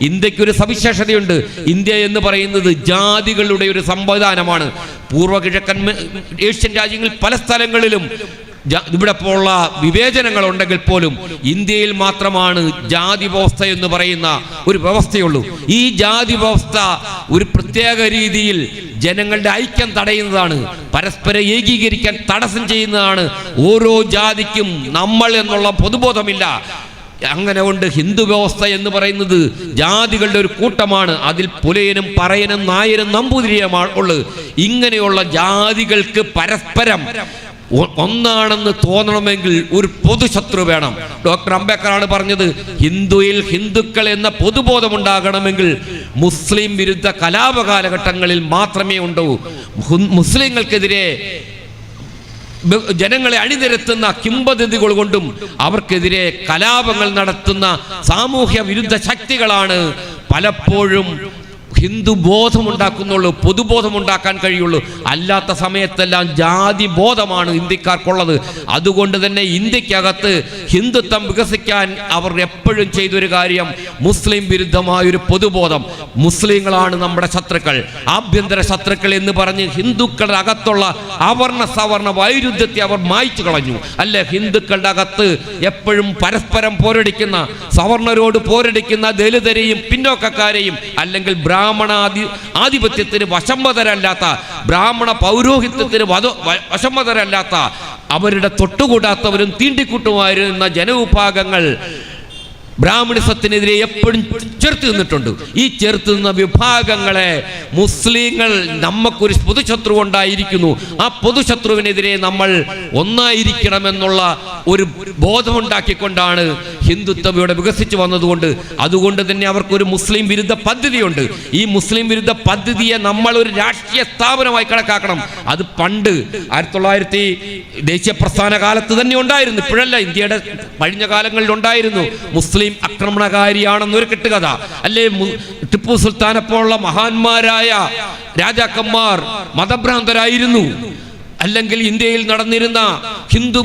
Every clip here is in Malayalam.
ഇന്ത്യയ്ക്ക് ഒരു സവിശേഷതയുണ്ട്. ഇന്ത്യ എന്ന് പറയുന്നത് ജാതികളുടെ ഒരു സംവിധാനമാണ്. പൂർവ കിഴക്കൻ ഏഷ്യൻ രാജ്യങ്ങളിൽ പല സ്ഥലങ്ങളിലും ഇവിടെ പോലുള്ള വിവേചനങ്ങൾ ഉണ്ടെങ്കിൽ പോലും ഇന്ത്യയിൽ മാത്രമാണ് ജാതി വ്യവസ്ഥ എന്ന് പറയുന്ന ഒരു വ്യവസ്ഥയുള്ളൂ. ഈ ജാതി വ്യവസ്ഥ ഒരു പ്രത്യേക രീതിയിൽ ജനങ്ങളുടെ ഐക്യം തടയുന്നതാണ്. പരസ്പരം ഏകീകരിക്കാൻ തടസ്സം ചെയ്യുന്നതാണ്. ഓരോ ജാതിക്കും നമ്മൾ എന്നുള്ള പൊതുബോധമില്ല. അങ്ങനെ കൊണ്ട് ഹിന്ദു വ്യവസ്ഥ എന്ന് പറയുന്നത് ജാതികളുടെ ഒരു കൂട്ടമാണ്. അതിൽ പുലയനും പറയനും നായരും നമ്പൂതിരിയുമാണ് ഉള്ളത്. ഇങ്ങനെയുള്ള ജാതികൾക്ക് പരസ്പരം ഒന്നാണെന്ന് തോന്നണമെങ്കിൽ ഒരു പൊതുശത്രു വേണം. ഡോക്ടർ അംബേദ്കറാണ് പറഞ്ഞത് ഹിന്ദുയിൽ ഹിന്ദുക്കൾ എന്ന പൊതുബോധം ഉണ്ടാകണമെങ്കിൽ മുസ്ലിം വിരുദ്ധ കലാപ കാലഘട്ടങ്ങളിൽ മാത്രമേ ഉണ്ടാവൂ മുസ്ലിങ്ങൾക്കെതിരെ ജനങ്ങളെ അണിനിരത്തുന്ന കിംബദന്തികൾ കൊണ്ടും അവർക്കെതിരെ കലാപങ്ങൾ നടത്തുന്ന സാമൂഹ്യ വിരുദ്ധ ശക്തികളാണ് പലപ്പോഴും ഹിന്ദു ബോധമുണ്ടാക്കുന്നുള്ളൂ പൊതുബോധം ഉണ്ടാക്കാൻ കഴിയുള്ളൂ. അല്ലാത്ത സമയത്തെല്ലാം ജാതി ബോധമാണ് ഇന്ത്യക്കാർക്കുള്ളത്. അതുകൊണ്ട് തന്നെ ഇന്ത്യക്കകത്ത് ഹിന്ദുത്വം വികസിക്കാൻ അവർ എപ്പോഴും ചെയ്തൊരു കാര്യം മുസ്ലിം വിരുദ്ധമായൊരു പൊതുബോധം. മുസ്ലിങ്ങളാണ് നമ്മുടെ ശത്രുക്കൾ. ആഭ്യന്തര ശത്രുക്കൾ എന്ന് പറഞ്ഞ് ഹിന്ദുക്കളുടെ അകത്തുള്ള അവർണ സവർണ വൈരുദ്ധ്യത്തെ അവർ മായ്ച്ചു കളഞ്ഞു. അല്ലെ? ഹിന്ദുക്കളുടെ അകത്ത് എപ്പോഴും പരസ്പരം പോരടിക്കുന്ന സവർണരോട് പോരടിക്കുന്ന ദലിതരെയും പിന്നോക്കക്കാരെയും അല്ലെങ്കിൽ ബ്രാഹ്മണാധി ആധിപത്യത്തിന് വശംവതരല്ലാത്ത ബ്രാഹ്മണ പൗരോഹിത്യത്തിന് വധ വശംവതരല്ലാത്ത അവരുടെ തൊട്ടുകൂടാത്തവരും തീണ്ടിക്കൂട്ടുമായിരുന്ന ജനവിഭാഗങ്ങൾ ബ്രാഹ്മണിസത്തിനെതിരെ എപ്പോഴും ചെറുത്ത് നിന്നിട്ടുണ്ട്. ഈ ചെറുത്ത് നിന്ന വിഭാഗങ്ങളെ മുസ്ലിങ്ങൾ നമുക്കൊരു പൊതുശത്രു ഉണ്ടായിരിക്കുന്നു ആ പൊതുശത്രുവിനെതിരെ നമ്മൾ ഒന്നായിരിക്കണമെന്നുള്ള ഒരു ബോധമുണ്ടാക്കിക്കൊണ്ടാണ് ഹിന്ദുത്വം ഇവിടെ വികസിച്ചു വന്നതുകൊണ്ട് അതുകൊണ്ട് തന്നെ അവർക്കൊരു മുസ്ലിം വിരുദ്ധ പദ്ധതിയുണ്ട്. ഈ മുസ്ലിം വിരുദ്ധ പദ്ധതിയെ നമ്മൾ ഒരു രാഷ്ട്രീയ സ്ഥാപനമായി കണക്കാക്കണം. അത് പണ്ട് ആയിരത്തി തൊള്ളായിരത്തി ദേശീയ പ്രസ്ഥാന കാലത്ത് തന്നെ ഉണ്ടായിരുന്നു. ഇപ്പോഴല്ല ഇന്ത്യയുടെ കഴിഞ്ഞ കാലങ്ങളിൽ ഉണ്ടായിരുന്നു മുസ്ലിം ആക്രമണകാരിയാണെന്നൊരു കെട്ടുകഥ. അല്ലേ ടിപ്പു സുൽത്താനെ പോലുള്ള മഹാന്മാരായ രാജാക്കന്മാർ മതഭ്രാന്തരായിരുന്നു. അല്ലെങ്കിൽ ഇന്ത്യയിൽ നടന്നിരുന്ന ഹിന്ദു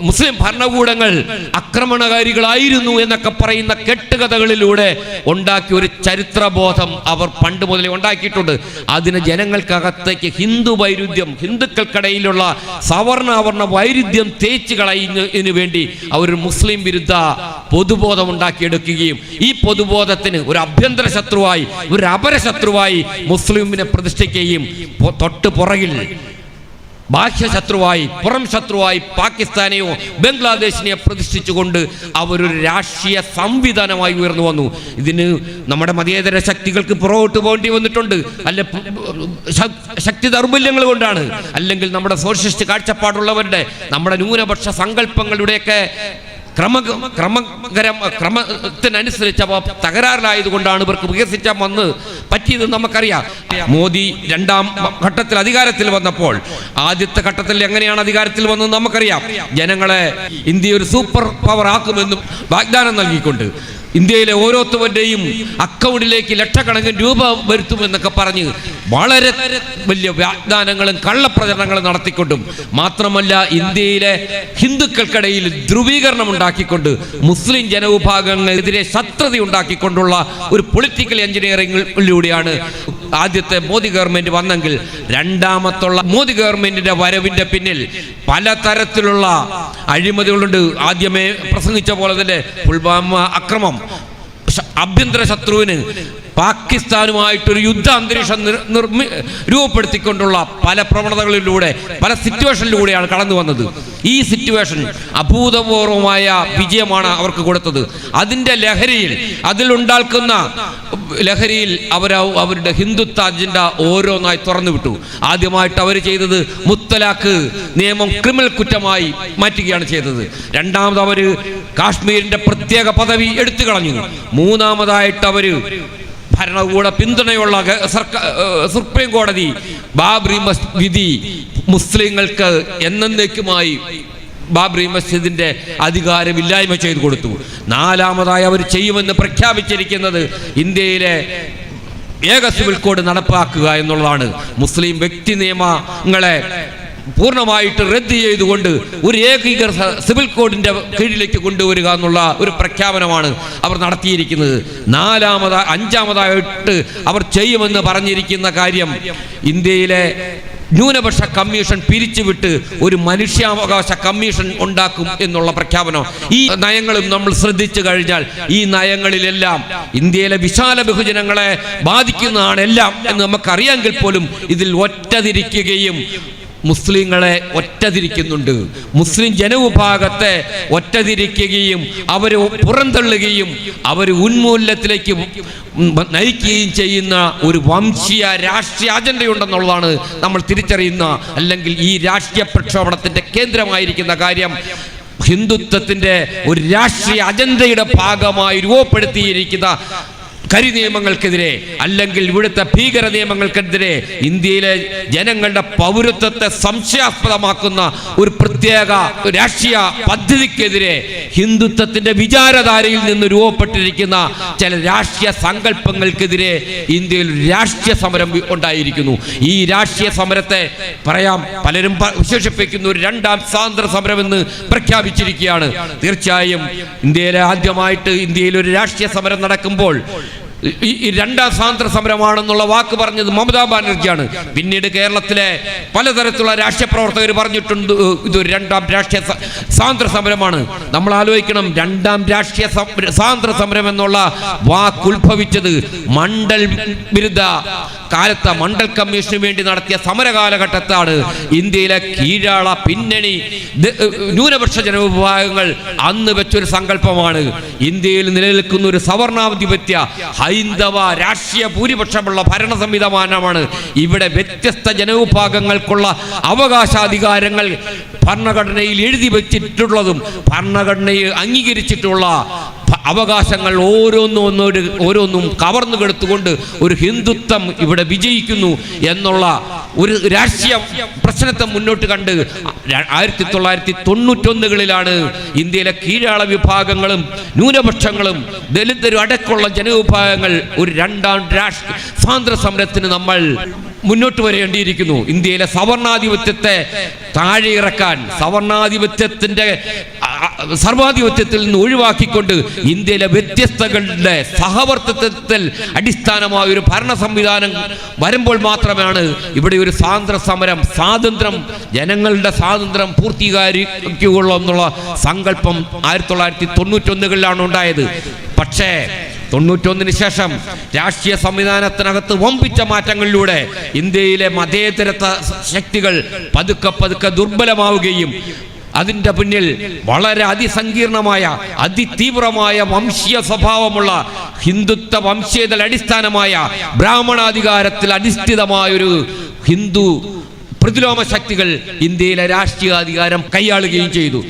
മുസ്ലിം ഭരണകൂടങ്ങൾ ആക്രമണകാരികളായിരുന്നു എന്നൊക്കെ പറയുന്ന കെട്ടുകഥകളിലൂടെ ഉണ്ടാക്കിയ ഒരു ചരിത്രബോധം അവർ പണ്ട് മുതലേ ഉണ്ടാക്കിയിട്ടുണ്ട്. അതിന് ജനങ്ങൾക്കകത്തേക്ക് ഹിന്ദു വൈരുദ്ധ്യം ഹിന്ദുക്കൾക്കിടയിലുള്ള സവർണ അവർണ വൈരുദ്ധ്യം തേച്ച് കളയുന്നതിന് വേണ്ടി അവർ മുസ്ലിം വിരുദ്ധ പൊതുബോധം ഉണ്ടാക്കിയെടുക്കുകയും ഈ പൊതുബോധത്തിന് ഒരു അഭ്യന്തര ശത്രുവായി ഒരു അപരശത്രുവായി മുസ്ലിമിനെ പ്രതിഷ്ഠിക്കുകയും തൊട്ട് പുറകിൽ ബാഹ്യശത്രുവായി പുറം ശത്രുവായി പാകിസ്ഥാനെയോ ബംഗ്ലാദേശിനെയോ പ്രതിഷ്ഠിച്ചുകൊണ്ട് അവരൊരു രാഷ്ട്രീയ സംവിധാനമായി ഉയർന്നു വന്നു. ഇതിന് നമ്മുടെ മതേതര ശക്തികൾക്ക് പുറകോട്ട് പോകേണ്ടി വന്നിട്ടുണ്ട്. അല്ല ശക്തി ദൗർബല്യങ്ങൾ കൊണ്ടാണ്. അല്ലെങ്കിൽ നമ്മുടെ സോഷ്യലിസ്റ്റ് കാഴ്ചപ്പാടുള്ളവരുടെ നമ്മുടെ ന്യൂനപക്ഷ സങ്കല്പങ്ങളുടെയൊക്കെ ക്രമ ക്രമകരം ക്രമത്തിനനുസരിച്ച് അവ തകരാറിലായതുകൊണ്ടാണ് ഇവർക്ക് വികസിച്ചാൽ വന്ന് പറ്റിയത് നമുക്കറിയാം. മോദി രണ്ടാം ഘട്ടത്തിൽ അധികാരത്തിൽ വന്നപ്പോൾ ആദ്യത്തെ ഘട്ടത്തിൽ എങ്ങനെയാണ് അധികാരത്തിൽ വന്നത് നമുക്കറിയാം. ജനങ്ങളെ ഇന്ത്യ ഒരു സൂപ്പർ പവർ ആക്കുമെന്നും വാഗ്ദാനം നൽകിക്കൊണ്ട് ഇന്ത്യയിലെ ഓരോരുത്തവരുടെയും അക്കൗണ്ടിലേക്ക് ലക്ഷക്കണക്കിന് രൂപ വരുത്തുമെന്നൊക്കെ പറഞ്ഞ് വളരെ വലിയ വാഗ്ദാനങ്ങളും കള്ളപ്രചരണങ്ങളും നടത്തിക്കൊണ്ടും മാത്രമല്ല ഇന്ത്യയിലെ ഹിന്ദുക്കൾക്കിടയിൽ ധ്രുവീകരണം ഉണ്ടാക്കിക്കൊണ്ട് മുസ്ലിം ജനവിഭാഗങ്ങൾക്കെതിരെ ശത്രുത ഉണ്ടാക്കിക്കൊണ്ടുള്ള ഒരു പൊളിറ്റിക്കൽ എഞ്ചിനീയറിംഗിലൂടെയാണ് ആദ്യത്തെ മോദി ഗവൺമെന്റ് വന്നെങ്കിൽ രണ്ടാമത്തുള്ള മോദി ഗവൺമെന്റിന്റെ വരവിന്റെ പിന്നിൽ പലതരത്തിലുള്ള അഴിമതികളുണ്ട്. ആദ്യമേ പ്രസംഗിച്ച പോലെ തന്നെ പുൽവാമ അക്രമം. ആഭ്യന്തര ശത്രുവിന് പാകിസ്ഥാനുമായിട്ടൊരു യുദ്ധ അന്തരീക്ഷം നിർ- നിർമ്മി രൂപപ്പെടുത്തിക്കൊണ്ടുള്ള പല പ്രവണതകളിലൂടെ പല സിറ്റുവേഷനിലൂടെയാണ് കടന്നു വന്നത്. ഈ സിറ്റുവേഷൻ അഭൂതപൂർവമായ വിജയമാണ് അവർക്ക് കൊടുത്തത്. അതിന്റെ ലഹരിയിൽ അതിലുണ്ടാക്കുന്ന ലഹരിയിൽ അവർ അവരുടെ ഹിന്ദുത്വ അജണ്ട ഓരോന്നായി തുറന്നു വിട്ടു ആദ്യമായിട്ട് അവർ ചെയ്തത് മുത്തലാഖ് നിയമം ക്രിമിനൽ കുറ്റമായി മാറ്റുകയാണ് ചെയ്തത്. രണ്ടാമത് അവർ കാശ്മീരിന്റെ പ്രത്യേക പദവി എടുത്തു കളഞ്ഞു. മൂന്നാമതായിട്ട് അവർ ഭരണകൂട പിന്തുണയുള്ള സുപ്രീം കോടതി ബാബറി വിധി മുസ്ലിങ്ങൾക്ക് എന്നേക്കുമായി ബാബറി മസ്ജിദിന്റെ അധികാരമില്ലായ്മ ചെയ്തു കൊടുത്തു. നാലാമതായി അവർ ചെയ്യുമെന്ന് പ്രഖ്യാപിച്ചിരിക്കുന്നത് ഇന്ത്യയിലെ ഏക സിവിൽ കോഡ് നടപ്പാക്കുക എന്നുള്ളതാണ്. മുസ്ലിം വ്യക്തി നിയമങ്ങളെ പൂർണമായിട്ട് റദ്ദ് ചെയ്തുകൊണ്ട് ഒരു ഏകീകൃത സിവിൽ കോഡിന്റെ കീഴിലേക്ക് കൊണ്ടുവരിക എന്നുള്ള ഒരു പ്രഖ്യാപനമാണ് അവർ നടത്തിയിരിക്കുന്നത്. നാലാമത അഞ്ചാമതായിട്ട് അവർ ചെയ്യുമെന്ന് പറഞ്ഞിരിക്കുന്ന കാര്യം ഇന്ത്യയിലെ ന്യൂനപക്ഷ കമ്മീഷൻ പിരിച്ചുവിട്ട് ഒരു മനുഷ്യാവകാശ കമ്മീഷൻ ഉണ്ടാക്കും എന്നുള്ള പ്രഖ്യാപനം. ഈ നയങ്ങളും നമ്മൾ ശ്രദ്ധിച്ചു കഴിഞ്ഞാൽ ഈ നയങ്ങളിലെല്ലാം ഇന്ത്യയിലെ വിശാല ബഹുജനങ്ങളെ ബാധിക്കുന്നതാണ് എല്ലാം എന്ന് നമുക്കറിയാമെങ്കിൽ പോലും ഇതിൽ ഒറ്റതിരിക്കുകയും മുസ്ലിങ്ങളെ ഒറ്റതിരിക്കുന്നുണ്ട്. മുസ്ലിം ജനവിഭാഗത്തെ ഒറ്റതിരിക്കുകയും അവരെ പുറന്തള്ളുകയും അവർ ഉന്മൂലനത്തിലേക്ക് നയിക്കുകയും ചെയ്യുന്ന ഒരു വംശീയ രാഷ്ട്രീയ അജണ്ടയുണ്ടെന്നുള്ളതാണ് നമ്മൾ തിരിച്ചറിയുന്ന അല്ലെങ്കിൽ ഈ രാഷ്ട്രീയ പ്രക്ഷോഭണത്തിന്റെ കേന്ദ്രമായിരിക്കുന്ന കാര്യം. ഹിന്ദുത്വത്തിന്റെ ഒരു രാഷ്ട്രീയ അജണ്ടയുടെ ഭാഗമായി രൂപപ്പെടുത്തിയിരിക്കുന്ന കരി നിയമങ്ങൾക്കെതിരെ അല്ലെങ്കിൽ ഇവിടുത്തെ ഭീകര നിയമങ്ങൾക്കെതിരെ ഇന്ത്യയിലെ ജനങ്ങളുടെ പൗരത്വത്തെ സംശയാസ്പദമാക്കുന്ന ഒരു പ്രത്യേക രാഷ്ട്രീയ പദ്ധതിക്കെതിരെ ഹിന്ദുത്വത്തിന്റെ വിചാരധാരയിൽ നിന്ന് രൂപപ്പെട്ടിരിക്കുന്ന ചില രാഷ്ട്രീയ സങ്കല്പങ്ങൾക്കെതിരെ ഇന്ത്യയിൽ രാഷ്ട്രീയ സമരം ഉണ്ടായിരിക്കുന്നു. ഈ രാഷ്ട്രീയ സമരത്തെ പറയാം പലരും വിശേഷിപ്പിക്കുന്ന ഒരു രണ്ടാം സ്വാതന്ത്ര്യ സമരം എന്ന് പ്രഖ്യാപിച്ചിരിക്കുകയാണ്. തീർച്ചയായും ഇന്ത്യയിലെ ആദ്യമായിട്ട് ഇന്ത്യയിൽ ഒരു രാഷ്ട്രീയ സമരം നടക്കുമ്പോൾ ഈ രണ്ടാം സ്വാതന്ത്ര്യ സമരമാണെന്നുള്ള വാക്ക് പറഞ്ഞത് മമതാ ബാനർജിയാണ്. പിന്നീട് കേരളത്തിലെ പലതരത്തിലുള്ള രാഷ്ട്രീയ പ്രവർത്തകർ പറഞ്ഞിട്ടുണ്ട് ഇത് ഇതൊരു രണ്ടാം രാഷ്ട്രീയ സ്വാതന്ത്ര്യ സമരമാണ്. നമ്മൾ ആലോചിക്കണം രണ്ടാം രാഷ്ട്രീയ സ്വാതന്ത്ര്യ സമരം എന്നുള്ള വാക്ക് ഉത്ഭവിച്ചത് മണ്ഡൽ ബിരുദ കാലത്ത് മണ്ഡൽ കമ്മീഷന് വേണ്ടി നടത്തിയ സമര കാലഘട്ടത്താണ് ഇന്ത്യയിലെ കീഴാള പിന്നണി ന്യൂനപക്ഷ ജനവിഭാഗങ്ങൾ അന്ന് വെച്ചൊരു സങ്കല്പമാണ്. ഇന്ത്യയിൽ നിലനിൽക്കുന്ന ഒരു സവർണാധിപത്യ ഹൈന്ദവ രാഷ്ട്രീയ ഭൂരിപക്ഷമുള്ള ഭരണ സംവിധാനമാണ് ഇവിടെ വ്യത്യസ്ത ജനവിഭാഗങ്ങൾക്കുള്ള അവകാശാധികാരങ്ങൾ ഭരണഘടനയിൽ എഴുതി വച്ചിട്ടുള്ളതും ഭരണഘടനയെ അംഗീകരിച്ചിട്ടുള്ള അവകാശങ്ങൾ ഓരോന്നും ഓരോന്നും കവർന്നു കെടുത്തുകൊണ്ട് ഒരു ഹിന്ദുത്വം ഇവിടെ വിജയിക്കുന്നു എന്നുള്ള ഒരു രാഷ്ട്രീയ പ്രശ്നത്തെ മുന്നോട്ട് കണ്ട് ആയിരത്തി തൊള്ളായിരത്തി തൊണ്ണൂറ്റൊന്നുകളിലാണ് ഇന്ത്യയിലെ കീഴാള വിഭാഗങ്ങളും ന്യൂനപക്ഷങ്ങളും ദലിതരും അടക്കമുള്ള ജനവിഭാഗങ്ങൾ ഒരു രണ്ടാം രാഷ്ട്രീയ സ്വാതന്ത്ര്യ സമരത്തിന് നമ്മൾ മുന്നോട്ട് വരേണ്ടിയിരിക്കുന്നു. ഇന്ത്യയിലെ സവർണാധിപത്യത്തെ താഴെ ഇറക്കാൻ സവർണാധിപത്യത്തിന്റെ ആ, ആ, സർവാധിപത്യത്തിൽ നിന്ന് ഒഴിവാക്കിക്കൊണ്ട് ഇന്ത്യയിലെ വ്യത്യസ്തകളുടെ സഹവർത്തിത്വത്തിൽ അടിസ്ഥാനമായ ഒരു ഭരണ സംവിധാനം വരുമ്പോൾ മാത്രമാണ് ഇവിടെ ഒരു സ്വാതന്ത്ര്യ സമരം സ്വാതന്ത്ര്യം ജനങ്ങളുടെ സ്വാതന്ത്ര്യം പൂർത്തീകരിക്കുകയുള്ളൂ എന്നുള്ള സങ്കല്പം ആയിരത്തി തൊള്ളായിരത്തി തൊണ്ണൂറ്റൊന്നുകളിലാണ് ഉണ്ടായത്. പക്ഷേ തൊണ്ണൂറ്റൊന്നിന് ശേഷം രാഷ്ട്രീയ സംവിധാനത്തിനകത്ത് വമ്പിച്ച മാറ്റങ്ങളിലൂടെ ഇന്ത്യയിലെ മതേതര ശക്തികൾ പതുക്കെ പതുക്കെ ദുർബലമാവുകയും അതിന്റെ പിന്നിൽ വളരെ അതിസങ്കീർണമായ അതിതീവ്രമായ വംശീയ സ്വഭാവമുള്ള ഹിന്ദുത്വ വംശീയതൽ അടിസ്ഥാനമായ ബ്രാഹ്മണാധികാരത്തിൽ അധിഷ്ഠിതമായൊരു ഹിന്ദു പ്രതിലോമ ശക്തികൾ ഇന്ത്യയിലെ രാഷ്ട്രീയാധികാരം കൈയാളുകയും ചെയ്തു.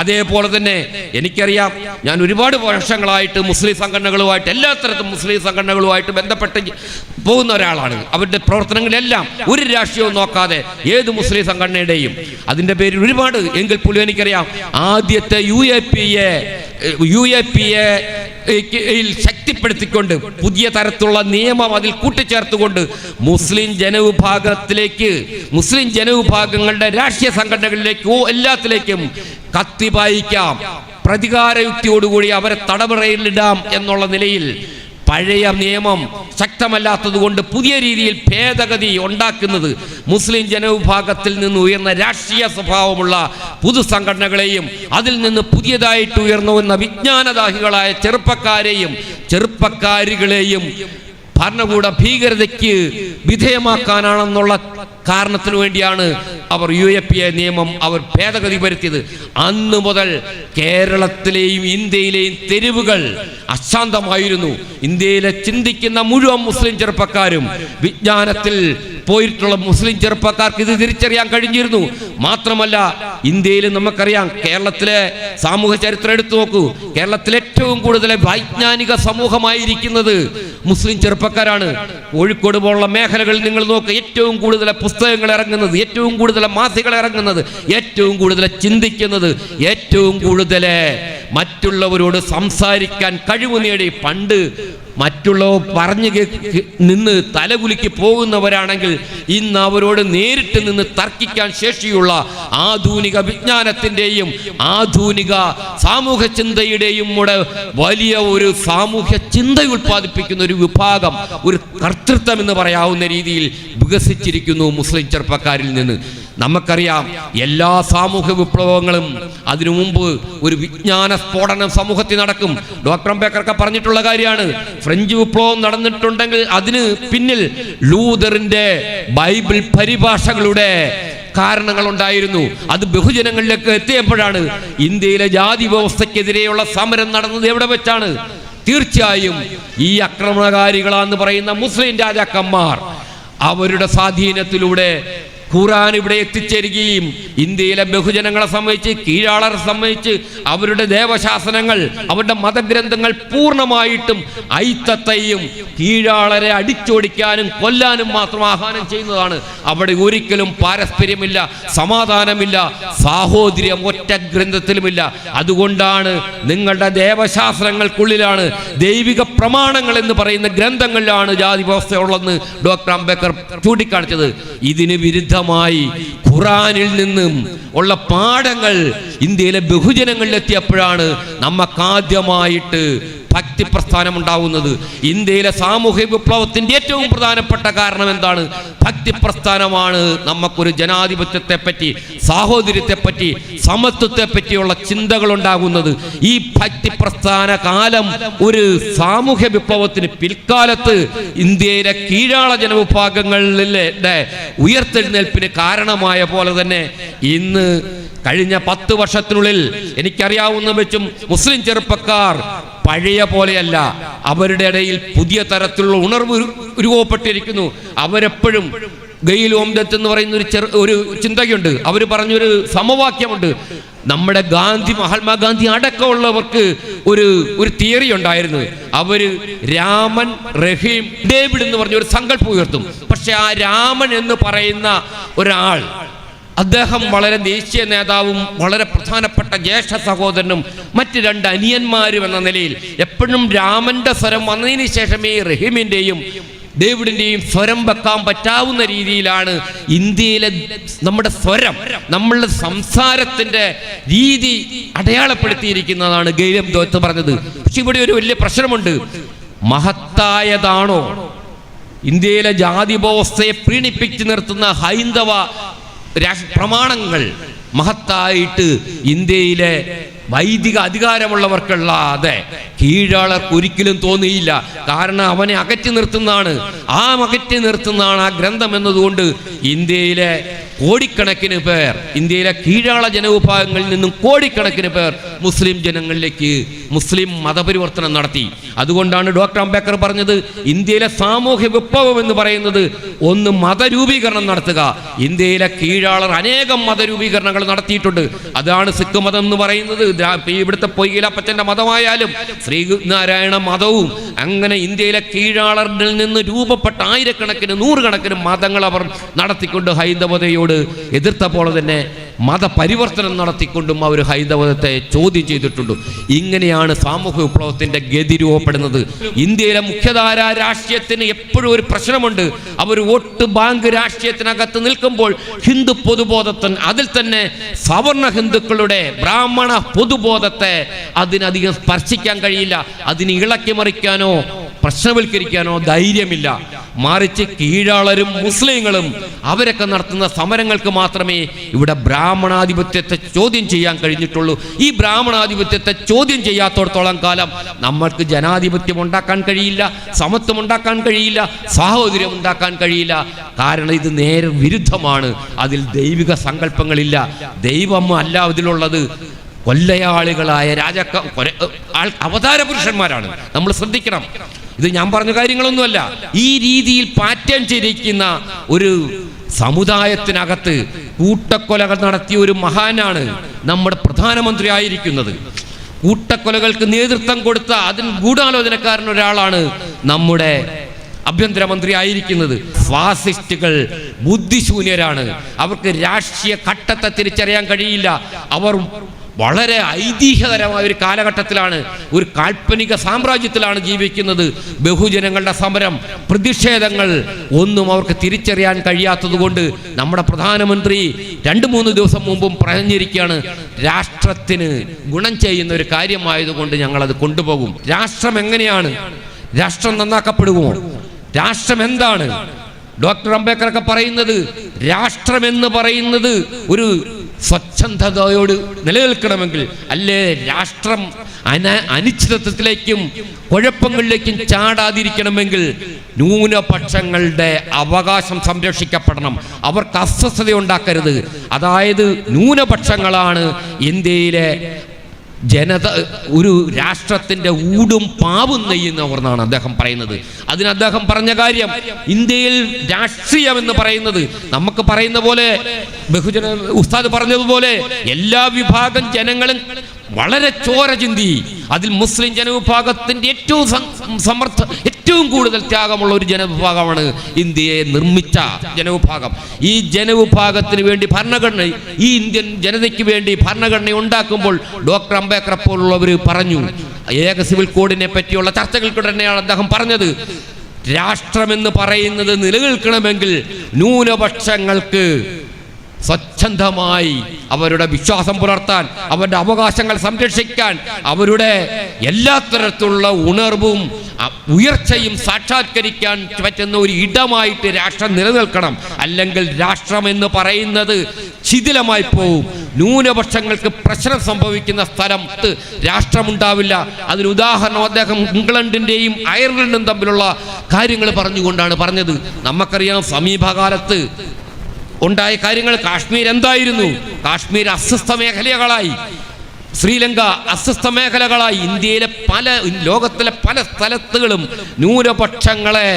അതേപോലെ തന്നെ എനിക്കറിയാം ഞാൻ ഒരുപാട് വർഷങ്ങളായിട്ട് മുസ്ലിം സംഘടനകളുമായിട്ട് എല്ലാ തരത്തിലും മുസ്ലിം സംഘടനകളുമായിട്ട് ബന്ധപ്പെട്ട് പോകുന്ന ഒരാളാണ്. അവരുടെ പ്രവർത്തനങ്ങളെല്ലാം ഒരു രാഷ്ട്രീയവും നോക്കാതെ ഏത് മുസ്ലിം സംഘടനയുടെയും. അതിന്റെ പേരിൽ ഒരുപാട് എങ്കിൽ പോലും എനിക്കറിയാം ആദ്യത്തെ U A P A U A P A ശക്തിപ്പെടുത്തിക്കൊണ്ട് പുതിയ തരത്തിലുള്ള നിയമം അതിൽ കൂട്ടിച്ചേർത്തുകൊണ്ട് മുസ്ലിം ജനവിഭാഗത്തിലേക്ക് മുസ്ലിം ജനവിഭാഗങ്ങളുടെ രാഷ്ട്രീയ സംഘടനകളിലേക്ക് എല്ലാത്തിലേക്കും കത്തി പായിക്കാം. പ്രതികാരയുക്തിയോടുകൂടി അവരെ തടവറയിലിടാം എന്നുള്ള നിലയിൽ പഴയ നിയമം ശക്തമല്ലാത്തത് കൊണ്ട് പുതിയ രീതിയിൽ ഭേദഗതി ഉണ്ടാക്കുന്നത് മുസ്ലിം ജനവിഭാഗത്തിൽ നിന്ന് ഉയർന്ന രാഷ്ട്രീയ സ്വഭാവമുള്ള പുതുസംഘടനകളെയും അതിൽ നിന്ന് പുതിയതായിട്ട് ഉയർന്നു വന്ന വിജ്ഞാനദാഹികളായ ചെറുപ്പക്കാരെയും ചെറുപ്പക്കാരികളെയും ഭരണകൂട ഭീകരതയ്ക്ക് വിധേയമാക്കാനാണെന്നുള്ള കാരണത്തിനു വേണ്ടിയാണ് അവർ യു എ പി എ നിയമം അവർ ഭേദഗതി വരുത്തിയത്. അന്ന് മുതൽ കേരളത്തിലെയും ഇന്ത്യയിലെയും തെരുവുകൾ അശാന്തമായിരുന്നു. ഇന്ത്യയിലെ ചിന്തിക്കുന്ന മുഴുവൻ മുസ്ലിം ചെറുപ്പക്കാരും വിജ്ഞാനത്തിൽ പോയിട്ടുള്ള മുസ്ലിം ചെറുപ്പക്കാർക്ക് ഇത് തിരിച്ചറിയാൻ കഴിഞ്ഞിരുന്നു. മാത്രമല്ല ഇന്ത്യയിൽ നമുക്കറിയാം കേരളത്തിലെ സാമൂഹ്യ ചരിത്രം എടുത്തു നോക്കൂ. കേരളത്തിൽ ഏറ്റവും കൂടുതൽ വൈജ്ഞാനിക സമൂഹമായിരിക്കുന്നത് മുസ്ലിം ചെറുപ്പക്കാരാണ്. കോഴിക്കോട് പോലുള്ള മേഖലകളിൽ നിങ്ങൾ നോക്കുക ഏറ്റവും കൂടുതൽ പുസ്തകങ്ങൾ ഇറങ്ങുന്നത് ഏറ്റവും കൂടുതൽ മാസികൾ ഇറങ്ങുന്നത് ഏറ്റവും കൂടുതൽ ചിന്തിക്കുന്നത് ഏറ്റവും കൂടുതൽ മറ്റുള്ളവരോട് സംസാരിക്കാൻ കഴിവ് നേടി പണ്ട് മറ്റുള്ളവർ പറഞ്ഞു നിന്ന് തലകുലുക്കി പോകുന്നവരാണെങ്കിൽ ഇന്ന് അവരോട് നേരിട്ട് നിന്ന് തർക്കിക്കാൻ ശേഷിയുള്ള ആധുനിക വിജ്ഞാനത്തിന്റെയും ആധുനിക സാമൂഹ്യ ചിന്തയുടെയും കൂടെ വലിയ ഒരു സാമൂഹ്യ ചിന്ത ഉൽപ്പാദിപ്പിക്കുന്ന ഒരു വിഭാഗം ഒരു കർത്തൃത്വം എന്ന് പറയാവുന്ന രീതിയിൽ വികസിച്ചിരിക്കുന്നു മുസ്ലിം ചെറുപ്പക്കാരിൽ നിന്ന്. നമുക്കറിയാം എല്ലാ സാമൂഹ്യ വിപ്ലവങ്ങളും അതിനു മുമ്പ് ഒരു വിജ്ഞാന സ്ഫോടനം സമൂഹത്തിൽ നടക്കും. ഡോക്ടർ അംബേദ്കർക്ക് പറഞ്ഞിട്ടുള്ള കാര്യമാണ്. ഫ്രഞ്ച് വിപ്ലവം നടന്നിട്ടുണ്ടെങ്കിൽ അതിന് പിന്നിൽ ലൂതറിന്റെ ബൈബിൾ പരിഭാഷകളുടെ കാരണങ്ങൾ ഉണ്ടായിരുന്നു അത് ബഹുജനങ്ങളിലേക്ക് എത്തിയപ്പോഴാണ് ഇന്ത്യയിലെ ജാതി വ്യവസ്ഥക്കെതിരെയുള്ള സമരം നടന്നത് എവിടെ വെച്ചാണ്? തീർച്ചയായും ഈ ആക്രമണകാരികളാന്ന് പറയുന്ന മുസ്ലിം രാജാക്കന്മാർ അവരുടെ സ്വാധീനത്തിലൂടെ ഖുറാൻ ഇവിടെ എത്തിച്ചേരുകയും ഇന്ത്യയിലെ ബഹുജനങ്ങളെ സംബന്ധിച്ച് കീഴാളരെ സംബന്ധിച്ച് അവരുടെ ദേവശാസനങ്ങൾ അവരുടെ മതഗ്രന്ഥങ്ങൾ പൂർണമായിട്ടും ഐത്തത്തെയും കീഴാളരെ അടിച്ചോടിക്കാനും കൊല്ലാനും മാത്രം ആഹ്വാനം ചെയ്യുന്നതാണ്. അവിടെ ഒരിക്കലും പാരസ്പര്യമില്ല സമാധാനമില്ല സാഹോദര്യം ഒറ്റ ഗ്രന്ഥത്തിലുമില്ല. അതുകൊണ്ടാണ് നിങ്ങളുടെ ദേവശാസ്ത്രങ്ങൾക്കുള്ളിലാണ് ദൈവിക പ്രമാണങ്ങൾ എന്ന് പറയുന്ന ഗ്രന്ഥങ്ങളിലാണ് ജാതി വ്യവസ്ഥയുള്ളതെന്ന് ഡോക്ടർ അംബേദ്കർ ചൂണ്ടിക്കാണിച്ചത്. ഇതിന് വിരുദ്ധമായി ഖുറാനിൽ നിന്നും ഉള്ള പാഠങ്ങൾ ഇന്ത്യയിലെ ബഹുജനങ്ങളിലെത്തിയപ്പോഴാണ് നമുക്കാദ്യമായിട്ട് ഭക്തി പ്രസ്ഥാനം ഉണ്ടാവുന്നത് ഇന്ത്യയിലെ സാമൂഹ്യ വിപ്ലവത്തിന്റെ ഏറ്റവും പ്രധാനപ്പെട്ട കാരണം എന്താണ്? ഭക്തി പ്രസ്ഥാനമാണ് നമുക്കൊരു ജനാധിപത്യത്തെ പറ്റി സാഹോദര്യത്തെ പറ്റി സമത്വത്തെ പറ്റിയുള്ള ചിന്തകൾ ഉണ്ടാകുന്നത് ഈ ഭക്തി പ്രസ്ഥാന കാലം ഒരു സാമൂഹ്യ വിപ്ലവത്തിന് പിൽക്കാലത്ത് ഇന്ത്യയിലെ കീഴാള ജനവിഭാഗങ്ങളിലെ ഉയർത്തെഴുന്നേൽപ്പിന് കാരണമായ പോലെ തന്നെ ഇന്ന് കഴിഞ്ഞ പത്ത് വർഷത്തിനുള്ളിൽ എനിക്കറിയാവുന്ന വെച്ചും മുസ്ലിം ചെറുപ്പക്കാർ പഴയ പോലെയല്ല. അവരുടെ ഇടയിൽ പുതിയ തരത്തിലുള്ള ഉണർവ് രൂപപ്പെട്ടിരിക്കുന്നു അവരെപ്പോഴും ഗെയിൽ ഓംദത്ത് എന്ന് പറയുന്ന ഒരു ചെറു ഒരു ചിന്തയുണ്ട് അവർ പറഞ്ഞൊരു സമവാക്യമുണ്ട്. നമ്മുടെ ഗാന്ധി മഹാത്മാഗാന്ധി അടക്കമുള്ളവർക്ക് ഒരു ഒരു തിയറി ഉണ്ടായിരുന്നു. അവർ രാമൻ റഹീം ഡേവിഡ് എന്ന് പറഞ്ഞ ഒരു സങ്കല്പം ഉയർത്തും. പക്ഷെ ആ രാമൻ എന്ന് പറയുന്ന ഒരാൾ അദ്ദേഹം വളരെ ദേശീയ നേതാവും വളരെ പ്രധാനപ്പെട്ട ജ്യേഷ്ഠ സഹോദരനും മറ്റ് രണ്ട് അനിയന്മാരും എന്ന നിലയിൽ എപ്പോഴും രാമന്റെ സ്വരം വന്നതിന് ശേഷമേ റഹീമിന്റെയും ഡേവിഡിന്റെയും സ്വരം വെക്കാൻ പറ്റാവുന്ന രീതിയിലാണ് ഇന്ത്യയിലെ നമ്മുടെ സ്വരം നമ്മളുടെ സംസാരത്തിന്റെ രീതി അടയാളപ്പെടുത്തിയിരിക്കുന്നതാണ് ഗൈലം ദോത്ത് പറഞ്ഞത്. പക്ഷെ ഇവിടെ ഒരു വലിയ പ്രശ്നമുണ്ട്. മഹത്തായതാണോ? ഇന്ത്യയിലെ ജാതി വ്യവസ്ഥയെ പ്രീണിപ്പിച്ചു നിർത്തുന്ന ഹൈന്ദവ പ്രമാണങ്ങൾ മഹത്തായിട്ട് ഇന്ത്യയിലെ വൈദിക അധികാരമുള്ളവർക്കല്ലാതെ കീഴാളർക്ക് ഒരിക്കലും തോന്നിയില്ല. കാരണം അവനെ അകറ്റി നിർത്തുന്നതാണ്. ആ അകറ്റി നിർത്തുന്നതാണ് ആ ഗ്രന്ഥം എന്നതുകൊണ്ട് ഇന്ത്യയിലെ കോടിക്കണക്കിന് പേർ ഇന്ത്യയിലെ കീഴാള ജനവിഭാഗങ്ങളിൽ നിന്നും കോടിക്കണക്കിന് പേർ മുസ്ലിം ജനങ്ങളിലേക്ക് മുസ്ലിം മതപരിവർത്തനം നടത്തി. അതുകൊണ്ടാണ് ഡോക്ടർ അംബേദ്കർ പറഞ്ഞത് ഇന്ത്യയിലെ സാമൂഹ്യ വിപ്ലവം എന്ന് പറയുന്നത് ഒന്ന് മതരൂപീകരണം നടത്തുക. ഇന്ത്യയിലെ കീഴാളർ അനേകം മതരൂപീകരണങ്ങൾ നടത്തിയിട്ടുണ്ട്. അതാണ് സിഖ് മതം എന്ന് പറയുന്നത്. ഇവിടുത്തെ പൊയ്യിലപ്പച്ചന്റെ മതമായാലും ശ്രീനാരായണ മതവും അങ്ങനെ ഇന്ത്യയിലെ കീഴാളറിൽ നിന്ന് രൂപപ്പെട്ട ആയിരക്കണക്കിന് നൂറുകണക്കിന് മതങ്ങൾ അവർ നടത്തിക്കൊണ്ട് ഹൈന്ദവതയോട് എതിർത്ത എതിർത്തപ്പോൾ തന്നെ മതപരിവർത്തനം നടത്തിക്കൊണ്ടും അവർ ഹൈന്ദവത്തെ ചോദ്യം ചെയ്തിട്ടുണ്ട്. ഇങ്ങനെയാണ് സാമൂഹ്യ വിപ്ലവത്തിന്റെ ഗതി രൂപപ്പെടുന്നത്. ഇന്ത്യയിലെ മുഖ്യധാര രാഷ്ട്രീയത്തിന് എപ്പോഴും ഒരു പ്രശ്നമുണ്ട്. അവർ വോട്ട് ബാങ്ക് രാഷ്ട്രീയത്തിനകത്ത് നിൽക്കുമ്പോൾ ഹിന്ദു പൊതുബോധത്തൻ അതിൽ തന്നെ സവർണ ഹിന്ദുക്കളുടെ ബ്രാഹ്മണ പൊതുബോധത്തെ അതിനധികം സ്പർശിക്കാൻ കഴിയില്ല. അതിന് ഇളക്കി മറിക്കാനോ പ്രശ്നവൽക്കരിക്കാനോ ധൈര്യമില്ല. മറിച്ച് കീഴാളരും മുസ്ലിങ്ങളും അവരൊക്കെ നടത്തുന്ന സമരങ്ങൾക്ക് മാത്രമേ ഇവിടെ ബ്രാഹ്മണാധിപത്യത്തെ ചോദ്യം ചെയ്യാൻ കഴിഞ്ഞിട്ടുള്ളൂ. ഈ ബ്രാഹ്മണാധിപത്യത്തെ ചോദ്യം ചെയ്യാത്തോടത്തോളം കാലം നമ്മൾക്ക് ജനാധിപത്യം ഉണ്ടാക്കാൻ കഴിയില്ല സമത്വം ഉണ്ടാക്കാൻ കഴിയില്ല സാഹോദര്യം ഉണ്ടാക്കാൻ കഴിയില്ല. കാരണം ഇത് നേരെ വിരുദ്ധമാണ്. അതിൽ ദൈവിക സങ്കല്പങ്ങളില്ല. ദൈവം അല്ല അതിലുള്ളത്. കൊല്ലയാളികളായ രാജാക്ക അവതാര പുരുഷന്മാരാണ് നമ്മൾ ശ്രദ്ധിക്കണം. ഇത് ഞാൻ പറഞ്ഞ കാര്യങ്ങളൊന്നുമല്ല. ഈ രീതിയിൽ പാറ്റേൺ ചെയ്തിരിക്കുന്ന ഒരു സമുദായത്തിനകത്ത് കൂട്ടക്കൊലകൾ നടത്തിയ ഒരു മഹാനാണ് നമ്മുടെ പ്രധാനമന്ത്രി ആയിരിക്കുന്നത് കൂട്ടക്കൊലകൾക്ക് നേതൃത്വം കൊടുത്ത അതിന് ഗൂഢാലോചനക്കാരൻ ഒരാളാണ് നമ്മുടെ ആഭ്യന്തരമന്ത്രി ആയിരിക്കുന്നത്. ഫാസിസ്റ്റുകൾ ബുദ്ധിശൂന്യരാണ്. അവർക്ക് രാഷ്ട്രീയ ഘട്ടത്തെ തിരിച്ചറിയാൻ കഴിയില്ല. അവർ വളരെ ഐതിഹ്യകരമായ ഒരു കാലഘട്ടത്തിലാണ് ഒരു കാൽപ്പനിക സാമ്രാജ്യത്തിലാണ് ജീവിക്കുന്നത് ബഹുജനങ്ങളുടെ സമരം. പ്രതിഷേധങ്ങൾ ഒന്നും അവർക്ക് തിരിച്ചറിയാൻ കഴിയാത്തതുകൊണ്ട് നമ്മുടെ പ്രധാനമന്ത്രി രണ്ട് മൂന്ന് ദിവസം മുമ്പും പറഞ്ഞിരിക്കുകയാണ് രാഷ്ട്രത്തിന് ഗുണം ചെയ്യുന്ന ഒരു കാര്യമായതുകൊണ്ട് ഞങ്ങളത് കൊണ്ടുപോകും. രാഷ്ട്രം എങ്ങനെയാണ്? രാഷ്ട്രം നന്നാക്കപ്പെടുമോ? രാഷ്ട്രം എന്താണ്? ഡോക്ടർ അംബേദ്കർ ഒക്കെ പറയുന്നത് രാഷ്ട്രം എന്ന് പറയുന്നത് ഒരു സ്വച്ഛന്തതയോട് നിലനിൽക്കണമെങ്കിൽ അല്ലേ രാഷ്ട്രം അന അനിശ്ചിതത്വത്തിലേക്കും കുഴപ്പങ്ങളിലേക്കും ചാടാതിരിക്കണമെങ്കിൽ ന്യൂനപക്ഷങ്ങളുടെ അവകാശം സംരക്ഷിക്കപ്പെടണം. അവർക്ക് അസ്വസ്ഥത ഉണ്ടാക്കരുത് അതായത് ന്യൂനപക്ഷങ്ങളാണ് ഇന്ത്യയിലെ ജനത ഒരു രാഷ്ട്രത്തിന്റെ ഊടും പാവും നെയ്യുന്നവർ എന്നാണ് അദ്ദേഹം പറയുന്നത്. അതിന് അദ്ദേഹം പറഞ്ഞ കാര്യം ഇന്ത്യയിൽ രാഷ്ട്രീയം എന്ന് പറയുന്നത്. നമുക്ക് പറയുന്ന പോലെ ബഹുജന ഉസ്താദ് പറഞ്ഞതുപോലെ എല്ലാ വിഭാഗം ജനങ്ങളും വളരെ ചോര ചിന്തി. അതിൽ മുസ്ലിം ജനവിഭാഗത്തിന്റെ ഏറ്റവും സമർത്ഥ ഏറ്റവും കൂടുതൽ ത്യാഗമുള്ള ഒരു ജനവിഭാഗമാണ് ഇന്ത്യയെ നിർമ്മിച്ച ജനവിഭാഗം. ഈ ജനവിഭാഗത്തിന് വേണ്ടി ഭരണഘടന ഈ ഇന്ത്യൻ ജനതയ്ക്ക് വേണ്ടി ഭരണഘടന ഉണ്ടാക്കുമ്പോൾ ഡോക്ടർ അംബേദ്കർ പോലുള്ളവർ പറഞ്ഞു. ഏക സിവിൽ കോഡിനെ പറ്റിയുള്ള ചർച്ചകൾക്ക് തന്നെയാണ് അദ്ദേഹം പറഞ്ഞത്. രാഷ്ട്രമെന്ന് പറയുന്നത് നിലനിൽക്കണമെങ്കിൽ ന്യൂനപക്ഷങ്ങൾക്ക് സ്വച്ഛന്തമായി അവരുടെ വിശ്വാസം പുലർത്താൻ അവരുടെ അവകാശങ്ങൾ സംരക്ഷിക്കാൻ അവരുടെ എല്ലാ തരത്തിലുള്ള ഉണർവും ഉയർച്ചയും സാക്ഷാത്കരിക്കാൻ പറ്റുന്ന ഒരു ഇടമായിട്ട് രാഷ്ട്രം നിലനിൽക്കണം. അല്ലെങ്കിൽ രാഷ്ട്രം എന്ന് പറയുന്നത് ശിഥിലമായി പോവും. ന്യൂനപക്ഷങ്ങൾക്ക് പ്രശ്നം സംഭവിക്കുന്ന സ്ഥലത്ത് രാഷ്ട്രമുണ്ടാവില്ല. അതിന് ഉദാഹരണം അദ്ദേഹം ഇംഗ്ലണ്ടിന്റെയും അയർലൻഡും തമ്മിലുള്ള കാര്യങ്ങൾ പറഞ്ഞുകൊണ്ടാണ് പറഞ്ഞത്. നമുക്കറിയാം സമീപകാലത്ത് ഉണ്ടായ കാര്യങ്ങൾ കാശ്മീർ എന്തായിരുന്നു? കാശ്മീർ അസ്വസ്ഥ മേഖലകളായി. ശ്രീലങ്ക അസ്വസ്ഥ മേഖലകളായി. ഇന്ത്യയിലെ പല ലോകത്തിലെ പല സ്ഥലത്തുകളും ന്യൂനപക്ഷങ്ങളെ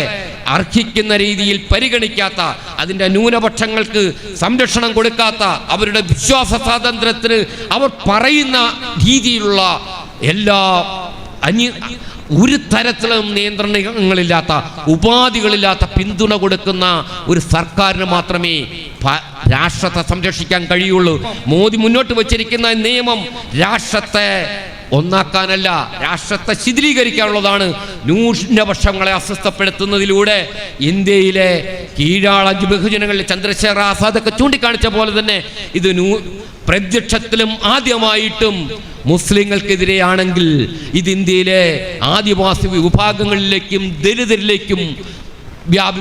അർഹിക്കുന്ന രീതിയിൽ പരിഗണിക്കാത്ത അതിന്റെ ന്യൂനപക്ഷങ്ങൾക്ക് സംരക്ഷണം കൊടുക്കാത്ത അവരുടെ വിശ്വാസ സ്വാതന്ത്ര്യത്തിന് അവർ പറയുന്ന രീതിയിലുള്ള എല്ലാ അന്യ ഒരു തരത്തിലും നിയന്ത്രണങ്ങളില്ലാത്ത ഉപാധികളില്ലാത്ത പിന്തുണ കൊടുക്കുന്ന ഒരു സർക്കാരിന് മാത്രമേ രാഷ്ട്രത്തെ സംരക്ഷിക്കാൻ കഴിയുള്ളൂ. മോദി മുന്നോട്ട് വച്ചിരിക്കുന്ന നിയമം രാഷ്ട്രത്തെ ഒന്നാക്കാനല്ല രാഷ്ട്രത്തെ ശിഥിലീകരിക്കാനുള്ളതാണ് ന്യൂനപക്ഷങ്ങളെ അസ്വസ്ഥപ്പെടുത്തുന്നതിലൂടെ ഇന്ത്യയിലെ കീഴാളഞ്ച് ബഹുജനങ്ങളിൽ ചന്ദ്രശേഖർ ആസാദൊക്കെ ചൂണ്ടിക്കാണിച്ച പോലെ തന്നെ ഇത് ന്യൂ പ്രത്യക്ഷത്തിലും ആദ്യമായിട്ടും മുസ്ലിങ്ങൾക്കെതിരെയാണെങ്കിൽ ഇത് ഇന്ത്യയിലെ ആദിവാസി വിഭാഗങ്ങളിലേക്കും ദരിദ്രരിലേക്കും വ്യാപി